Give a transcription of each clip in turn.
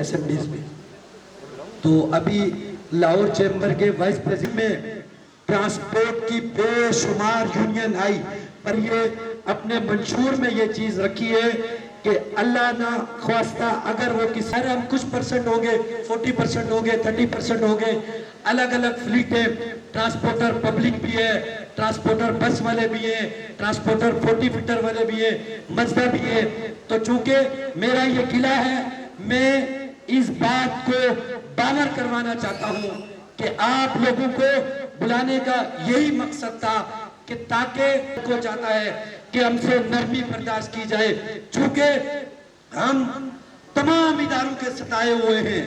Assemblies میں۔ تو ابھی لاہور چیمبر کے وائس پریزیڈنٹ میں ٹرانسپورٹ کی بے شمار یونین آئی۔ پر یہ اپنے منشور میں یہ چیز رکھی ہے کہ اللہ نہ خواستہ اگر وہ کسی ہم کچھ پرسنٹ ہوں گے، فورٹی پرسنٹ ہوں گے، تھرٹی پرسنٹ ہوں گے۔ الگ الگ فلیٹیں، ٹرانسپورٹر پبلک بھی ہے، ٹرانسپورٹر بس والے بھی ہیں، ٹرانسپورٹر فورٹی فٹر والے بھی ہیں، مزدہ بھی ہے تو چونکہ میرا یہ قلعہ ہے میں اس بات کو باور کروانا چاہتا ہوں کہ آپ لوگوں کو بلانے کا یہی مقصد تھا کہ تاکہ کو چاہتا ہے کہ ہم سے نرمی برداشت کی جائے، چونکہ ہم تمام اداروں کے ستائے ہوئے ہیں۔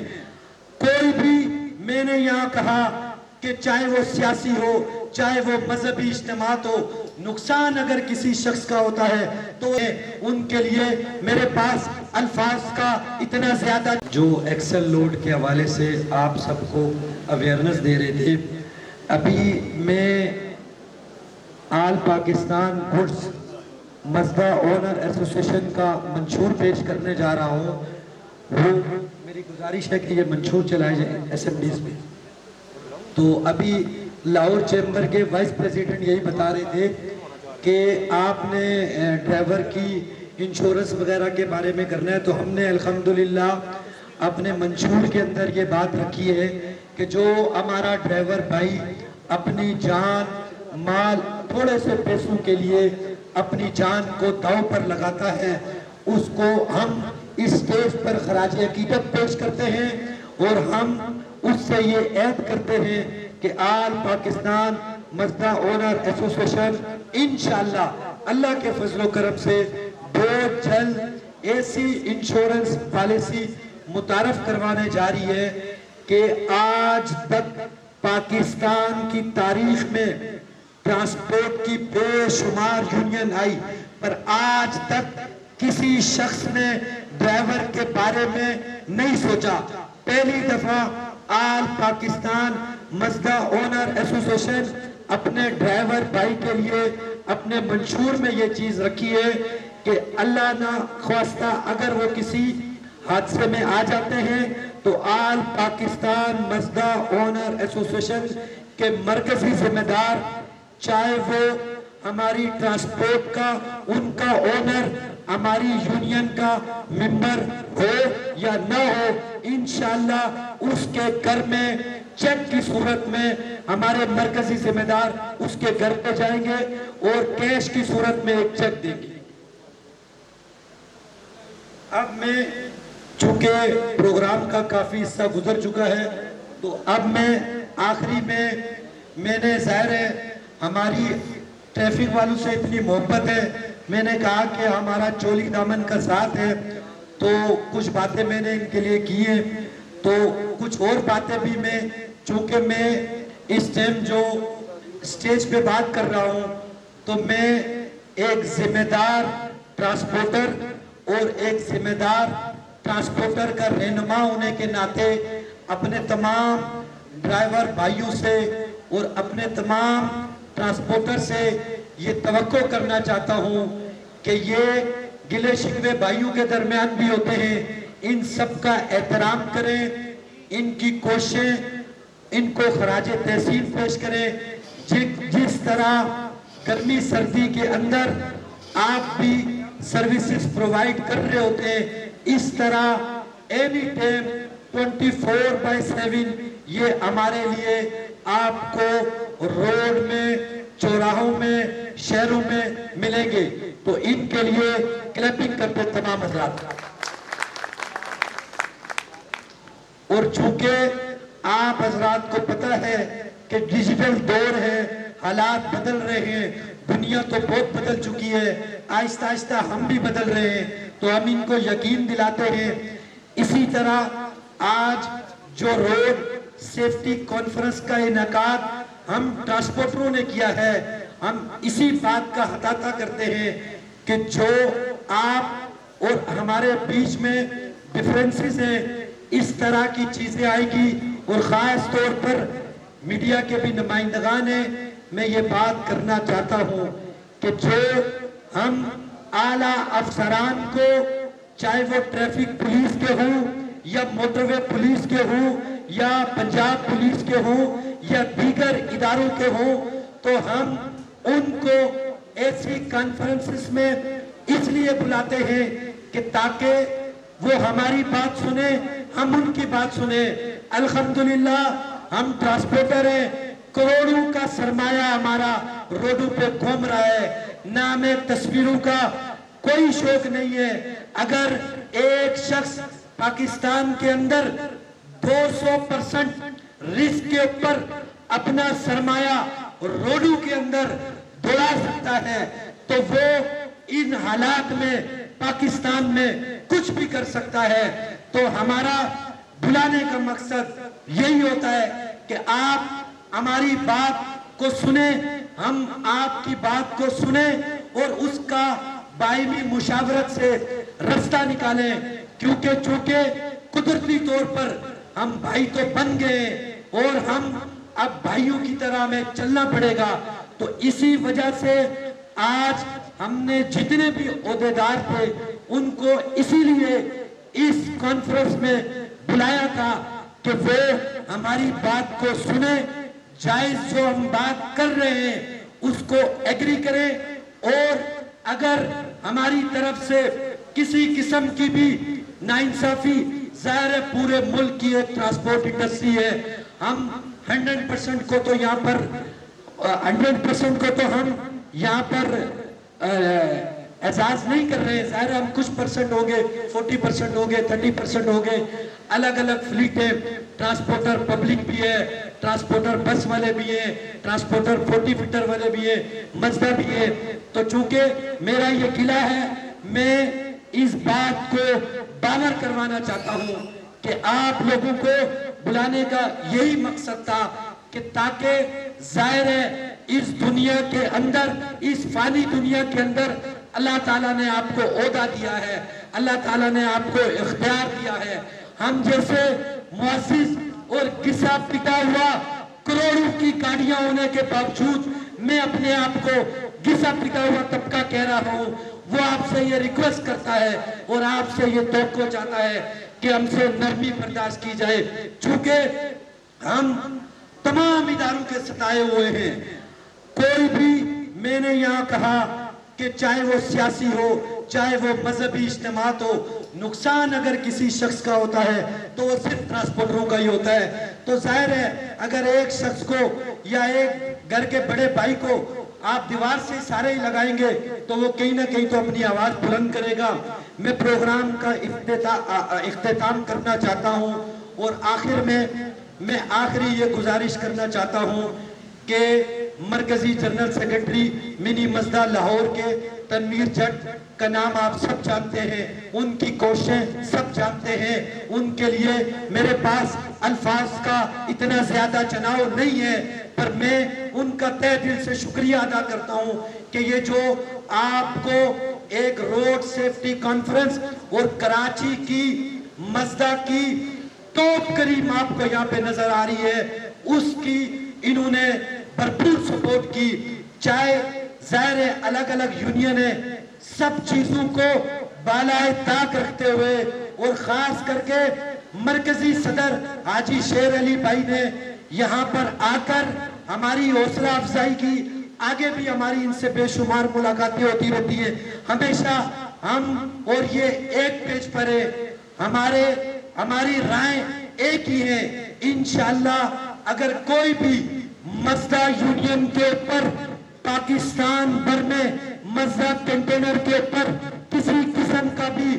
کوئی بھی میں نے یہاں کہا کہ چاہے وہ سیاسی ہو، چاہے وہ مذہبی اجتماعات ہو نقصان اگر کسی شخص کا ہوتا ہے، تو ان کے لیے میرے پاس الفاظ کا اتنا زیادہ جو ایکسل لوڈ کے حوالے سے آپ سب کو اویئرنس دے رہے تھے، ابھی میں all Pakistan goods Mazda owner association کا منشور پیش کرنے جا رہا ہوں۔ وہ میری گزارش ہے کہ یہ منشور چلائے جائیں اسمبلیز میں۔ تو ابھی لاہور چیمبر کے وائس پریزیڈنٹ یہی بتا رہے تھے کہ آپ نے ڈرائیور کی انشورنس وغیرہ کے بارے میں کرنا ہے تو ہم نے الحمدللہ اپنے منشور کے اندر یہ بات رکھی ہے کہ جو ہمارا ڈرائیور بھائی اپنی جان، مال، تھوڑے سے پیسوں کے لیے اپنی جان کو داؤ پر لگاتا ہے، اس کو ہم اس سٹیج پر خراج عقیدت پیش کرتے ہیں اور ہم اس سے یہ عید کرتے ہیں کہ all Pakistan Mazda owner association انشاءاللہ اللہ کے فضل و کرم سے بہت جلد ایسی انشورنس پالیسی متعارف کروانے جا رہی ہے کہ آج تک پاکستان کی تاریخ میں ٹرانسپورٹ کی بے شمار یونین آئی پر آج تک کسی شخص نے ڈرائیور کے بارے میں نہیں سوچا۔ پہلی دفعہ all Pakistan Mazda owner association اپنے ڈرائیور بھائی کے لیے اپنے منشور میں یہ چیز رکھی ہے کہ اللہ نہ خواستہ اگر وہ کسی حادثے میں آ جاتے ہیں تو all Pakistan Mazda owner association کے مرکزی ذمہ دار چاہے وہ ہماری ٹرانسپورٹ کا، ان کا اونر ہماری یونین کا ممبر ہو یا نہ ہو، انشاءاللہ اس کے گھر میں چیک کی صورت میں ہمارے مرکزی ذمہ دار اس کے گھر پہ جائیں گے اور کیش کی صورت میں ایک چیک دیں گے۔ اب میں، چونکہ پروگرام کا کافی حصہ گزر چکا ہے، تو اب میں، آخری میں میں نے ظاہر ہے، ہماری ٹریفک والوں سے اتنی محبت ہے۔ میں نے کہا کہ ہمارا چولی دامن کا ساتھ ہے۔ تو کچھ باتیں میں نے ان کے لیے کی ہیں۔ تو کچھ اور باتیں بھی میں، چونکہ میں اس ٹائم جو سٹیج پہ بات کر رہا ہوں، تو میں ایک ذمہ دار ٹرانسپورٹر اور ایک ذمہ دار ٹرانسپورٹر کا رہنما ہونے کے ناطے اپنے تمام ڈرائیور بھائیوں سے اور اپنے تمام ٹرانسپورٹر سے یہ توقع کرنا چاہتا ہوں کہ یہ گلے شکوے بھائیوں کے درمیان بھی ہوتے ہیں۔ ان سب کا احترام کریں، ان کی کوششیں، ان کو خراج تحصیل پیش کریں۔ جس طرح گرمی سردی کے اندر آپ بھی سروسز پرووائیڈ کر رہے ہوتے ہیں، اس طرح any time twenty four by seven یہ ہمارے لیے آپ کو روڈ میں، چوراہوں میں، شہروں میں ملیں گے۔ تو ان کے لیے کلیپنگ کرتے تمام حضرات۔ اور چونکہ آپ حضرات کو پتہ ہے کہ ڈیجیٹل دور ہے، حالات بدل رہے ہیں، دنیا تو بہت بدل چکی ہے، آہستہ آہستہ ہم بھی بدل رہے ہیں۔ تو ہم ان کو یقین دلاتے ہیں۔ اسی طرح آج جو روڈ سیفٹی کانفرنس کا انعقاد ہم ٹرانسپورٹروں نے کیا ہے، ہم اسی بات کا حتاطہ کرتے ہیں کہ جو آپ اور ہمارے بیچ میں ڈیفرنسز ہیں، اس طرح کی چیزیں آئے گی اور خاص طور پر میڈیا کے بھی نمائندگان ہیں۔ میں یہ بات کرنا چاہتا ہوں کہ جو ہم اعلیٰ افسران کو چاہے وہ ٹریفک پولیس کے ہوں یا موٹروے پولیس کے ہوں یا پنجاب پولیس کے ہوں یا دیگر اداروں کے ہوں، تو ہم ان کو ایسی کانفرنسز میں اس لیے بلاتے ہیں کہ تاکہ وہ ہماری بات سنیں، ہم ان کی بات سنیں۔ الحمدللہ، ہم ٹرانسپورٹر ہیں۔ کروڑوں کا سرمایہ ہمارا روڈوں پہ گھوم رہا ہے۔ نہ ہمیں تصویروں کا کوئی شوق نہیں ہے۔ اگر ایک شخص پاکستان کے اندر دو سو پرسنٹ رسک کے اوپر اپنا سرمایہ روڈوں کے اندر دوڑا سکتا ہے، تو وہ ان حالات میں پاکستان میں کچھ بھی کر سکتا ہے۔ تو ہمارا بلانے کا مقصد یہی ہوتا ہے کہ آپ ہماری بات کو سنیں، ہم آپ کی بات کو سنیں اور اس کا بائمی مشاورت سے رستہ نکالیں۔ کیونکہ چونکہ قدرتی طور پر ہم بھائی تو بن گئے۔ اور ہم اب بھائیوں کی طرح میں چلنا پڑے گا۔ تو اسی وجہ سے آج ہم نے جتنے بھی عہدیدار تھے، ان کو اسی لیے اس کانفرنس میں بلایا تھا کہ وہ ہماری بات کو سنیں، جائز جو ہم بات کر رہے ہیں، اس کو ایگری کریں۔ اور اگر ہماری طرف سے کسی قسم کی بھی نائنصافی ظاہر ہے پورے ملک کی ایک ٹرانسپورٹ انڈسٹری ہے۔ ہم ہنڈرڈ پرسنٹ کو تو یہاں پر ہنڈرڈ پرسنٹ کو تو ہم یہاں پر احساس نہیں کر رہے ہیں۔ ظاہر ہم کچھ پرسنٹ ہو گئے فورٹی پرسنٹ ہو گئے تھرٹی پرسنٹ ہو گئے الگ الگ فلیٹیں، ٹرانسپورٹر پبلک بھی ہے، ٹرانسپورٹر بس والے بھی ہیں، ٹرانسپورٹر فورٹی فٹر والے بھی ہیں مزدہ بھی ہے۔ تو چونکہ میرا یہ قلعہ ہے، میں اس بات کو باور کروانا چاہتا ہوں کہ آپ لوگوں کو بلانے کا یہی مقصد تھا کہ تاکہ ظاہر ہے اس دنیا کے اندر، اس فانی دنیا کے اندر اللہ تعالیٰ نے آپ کو عہدہ دیا ہے، اللہ تعالیٰ نے آپ کو اختیار دیا ہے۔ ہم جیسے معزز اور گسا پٹا ہوا کروڑوں کی گاڑیاں ہونے کے باوجود میں اپنے آپ کو گسا پٹا ہوا طبقہ کہہ رہا ہوں، وہ آپ سے یہ ریکویسٹ کرتا ہے اور آپ سے یہ توقع چاہتا ہے کہ ہم سے نرمی برداشت کی جائے۔ چونکہ ہم تمام اداروں کے ستائے ہوئے ہیں۔ کوئی بھی میں نے یہاں کہا کہ چاہے وہ سیاسی ہو، چاہے وہ مذہبی اجتماعات ہو، نقصان اگر کسی شخص کا ہوتا ہے تو وہ صرف ٹرانسپورٹروں کا ہی ہوتا ہے۔ تو ظاہر ہے، اگر ایک شخص کو یا ایک گھر کے بڑے بھائی کو آپ دیوار سے سارے ہی لگائیں گے تو وہ کہیں نہ کہیں تو اپنی آواز بلند کرے گا۔ میں پروگرام کا اختتام کرنا چاہتا ہوں اور آخر میں میں آخری یہ گزارش کرنا چاہتا ہوں کہ مرکزی general secretary mini Mazda Lahore کے تنویر جٹ کا نام آپ سب جانتے ہیں، ان کی کوششیں سب جانتے ہیں، ان کے لیے میرے پاس الفاظ کا اتنا زیادہ چناؤ نہیں ہے، پر میں ان کا تہ دل سے شکریہ ادا کرتا ہوں کہ یہ جو آپ کو ایک روڈ سیفٹی کانفرنس اور کراچی کی مزدہ کی ٹوپ کریم آپ کو یہاں پہ نظر آ رہی ہے۔ اس کی انہوں نے بھرپور سپورٹ کی۔ چاہے ظاہر الگ الگ یونین ہے، سب چیزوں کو بالائے تاک رکھتے ہوئے اور خاص کر کے مرکزی صدر حاجی شیر علی بھائی نے یہاں پر آ کر ہماری حوصلہ افزائی کی۔ آگے بھی ہماری ان سے بے شمار ملاقاتیں ہوتی رہتی ہیں۔ ہمیشہ ہم اور یہ ایک پیج پر ہے ہمارے، ہماری رائے ایک ہی ہے۔ انشاءاللہ اگر کوئی بھی مزدہ یونین کے اوپر، پاکستان بھر میں مزدہ کنٹینر کے اوپر کسی قسم کا بھی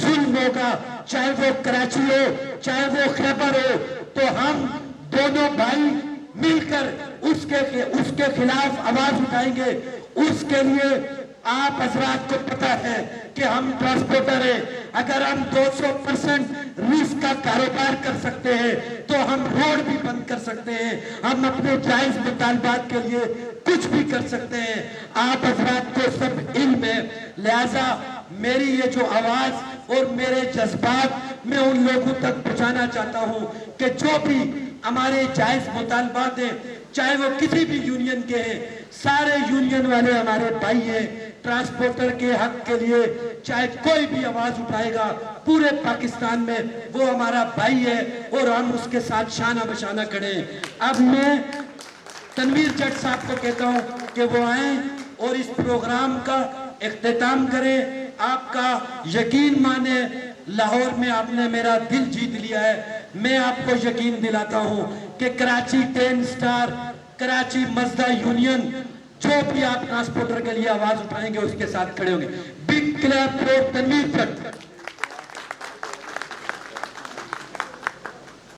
ظلم ہوگا، چاہے وہ کراچی ہو، چاہے وہ خیبر ہو، تو ہم دونوں بھائی مل کر اس کے اس کے خلاف آواز اٹھائیں گے۔ اس کے لیے آپ حضرات کو پتا ہے کہ ہم ٹرانسپورٹر ہیں۔ اگر ہم دو سو پرسنٹ ریس کا کاروبار کر سکتے ہیں، تو ہم روڈ بھی بند کر سکتے ہیں۔ ہم اپنے جائز مطالبات کے لیے کچھ بھی کر سکتے ہیں۔ آپ حضرات کو سب علم ہے۔ لہذا میری یہ جو آواز اور میرے جذبات میں ان لوگوں تک پہنچانا چاہتا ہوں کہ جو بھی ہمارے جائز مطالبات ہیں، چاہے وہ کسی بھی یونین کے ہیں، سارے یونین والے ہمارے بھائی ہیں، ٹرانسپورٹر کے حق کے لیے چاہے کوئی بھی آواز اٹھائے گا، پورے پاکستان میں وہ ہمارا بھائی ہے اور ہم اس کے ساتھ شانہ بشانہ کھڑے ہیں۔ اب میں تنویر جٹ صاحب کو کہتا ہوں کہ وہ آئیں اور اس پروگرام کا اختتام کریں۔ آپ کا یقین مانے لاہور میں آپ نے میرا دل جیت لیا ہے۔ میں آپ کو یقین دلاتا ہوں کہ Karachi ten star, Karachi Mazda union جو بھی آپ ٹرانسپورٹر کے لیے آواز اٹھائیں گے، اس کے ساتھ کھڑے ہوں گے۔ Big clap for Tanveer per